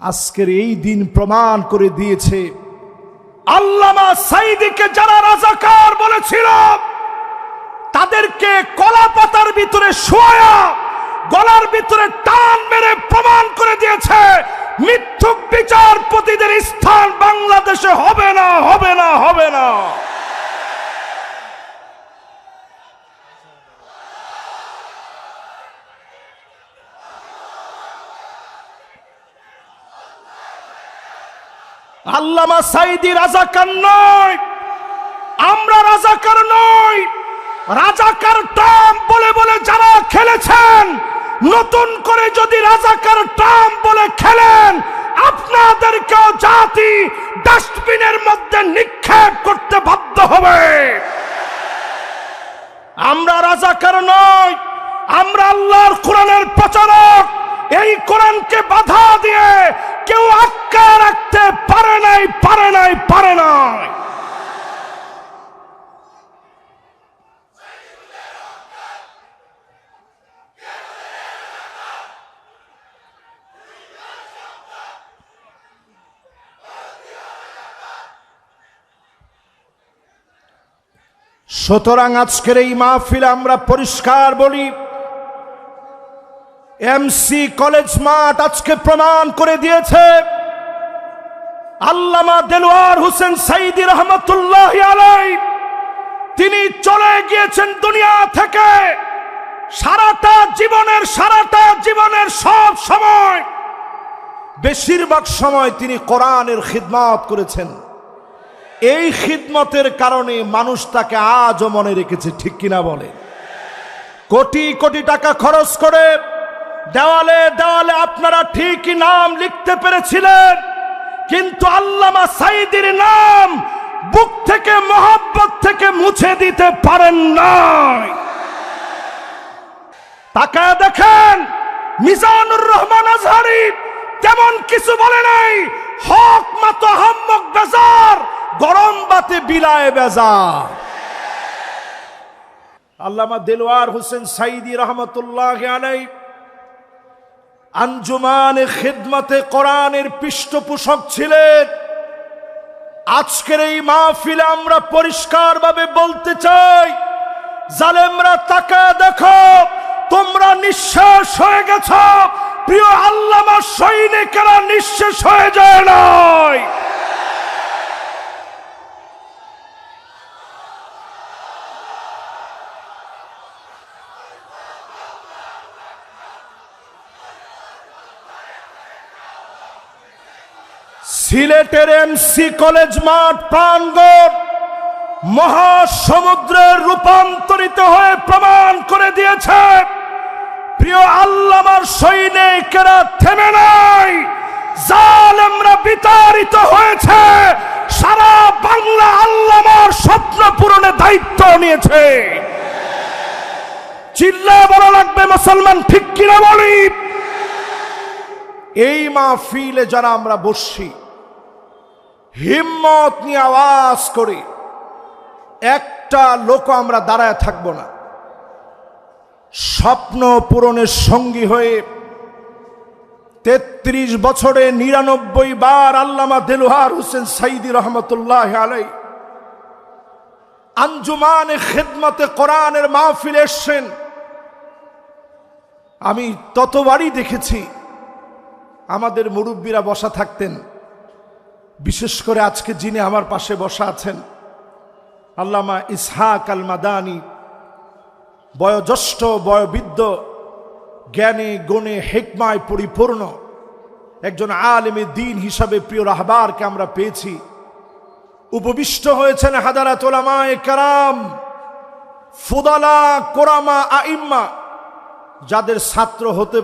আজকের এই দিন প্রমাণ করে দিয়েছে। আল্লামা সাইদিকে যারা রাজাকার বলেছিল, তাদেরকে কলা পাতার ভিতরে শোয়া, গলার ভিতরে টান মেরে প্রমাণ করে দিয়েছে, মিথ্যুক বিচারপতিদের স্থান বাংলাদেশে হবে না হবে না হবে না। আল্লামা সাইদি রাজাকার নয়। আমরা রাজাকার নই। রাজাকার টাম বলে বলে যারা খেলেছেন, নতুন করে যদি রাজাকার টাম বলে খেলেন, আপনাদেরকেও জাতি ডাস্টবিনের মধ্যে নিক্ষেপ করতে বাধ্য হবে। আমরা রাজাকার নই। আমরা আল্লাহর কোরআনের প্রচারক। এই কোরআনকে বাধা দিয়ে কেউ আটকা রাখতে পারে নাই পারে নাই পারে নাই। সুতরাং আজকের এই মাহফিলে আমরা পরিষ্কার বলি এমসি কলেজ মাঠ আজকে প্রমাণ করে দিয়েছে। আল্লামা দেলোয়ার হোসেন সাইদি রহমতুল্লাহ আলাই তিনি চলে গিয়েছেন দুনিয়া থেকে। সারাটা জীবনের সারাটা জীবনের সব সময়, বেশিরভাগ সময় তিনি কোরআনের খিদমত করেছেন। এই খিদমতের কারণে মানুষ তাকে আজও মনে রেখেছে, ঠিক কিনা বলে? কোটি কোটি টাকা খরচ করে দেওয়ালে দেওয়ালে আপনারা ঠিকই নাম লিখতে পেরেছিলেন। কিন্তু আল্লামা সাইদির নাম বুক থেকে মোহাব্বত থেকে মুছে দিতে পারেন নাই। তাকায় দেখেন, মিজানুর রহমান আজহারি তেমন কিছু বলে নাই। হক মত হাম্মক বেজার, গরম বাতে বিলায় বেজার। আল্লামা দেলোয়ার হোসেন সাইদি রহমতুল্লাহ আলাই আঞ্জুমানে খেদমাতে কোরআনের পৃষ্ঠপোষক ছিলেন। আজকের এই মাহফিলে আমরা পরিষ্কারভাবে বলতে চাই, জালেমরা তাকা দেখো, তোমরা নিঃশ্বাস হয়ে গেছ। প্রিয় আল্লামা সৈনিকেরা নিঃশ্বাস হয়ে যায় নয় সিলেটের এমসি কলেজ মাঠ প্রাঙ্গণ মহাসমুদ্রের রূপান্তরিত হয়ে প্রমাণ করে দিয়েছে। প্রিয় আল্লামার সৈনিকেরা থেমে নাই। জালেমরা বিতাড়িত হয়েছে। সারা বাংলা আল্লামার স্বপ্ন পূরণে দায়িত্ব নিয়েছে। চিল্লা বলা লাগবে মুসলমান, ঠিক কিনা বলি? এই মাহফিলে যারা আমরা বসছি হিম্মত নিয়ে আওয়াজ করে। একটা লোক আমরা দাঁড়ায় থাকব না। স্বপ্ন পূরণের সঙ্গী হয়ে তেত্রিশ বছরে নিরানব্বই বার আল্লামা দেলোহার হোসেন সাইদি রহমতুল্লাহ আলাই আঞ্জুমানে খেদমতে কোরআনের মাহফিলে এসছেন। আমি ততবারই দেখেছি আমাদের মুরব্বীরা বসা থাকতেন। বিশেষ করে আজকে যিনি আমার পাশে বসা আছেন, আল্লামা ইসহাক আল মাদানি বয়োজ্যেষ্ঠ, বয়বৃদ্ধ, জ্ঞানে, গুণে, হেকমায় পরিপূর্ণ, একজন আলেমে দিন হিসাবে প্রিয় রাহবারকে আমরা পেয়েছি। উপবিষ্ট হয়েছেন হাদারা তোলামায় কারাম, ফুদালা, কোরামা, আইম্মা, যাদের ছাত্র হতে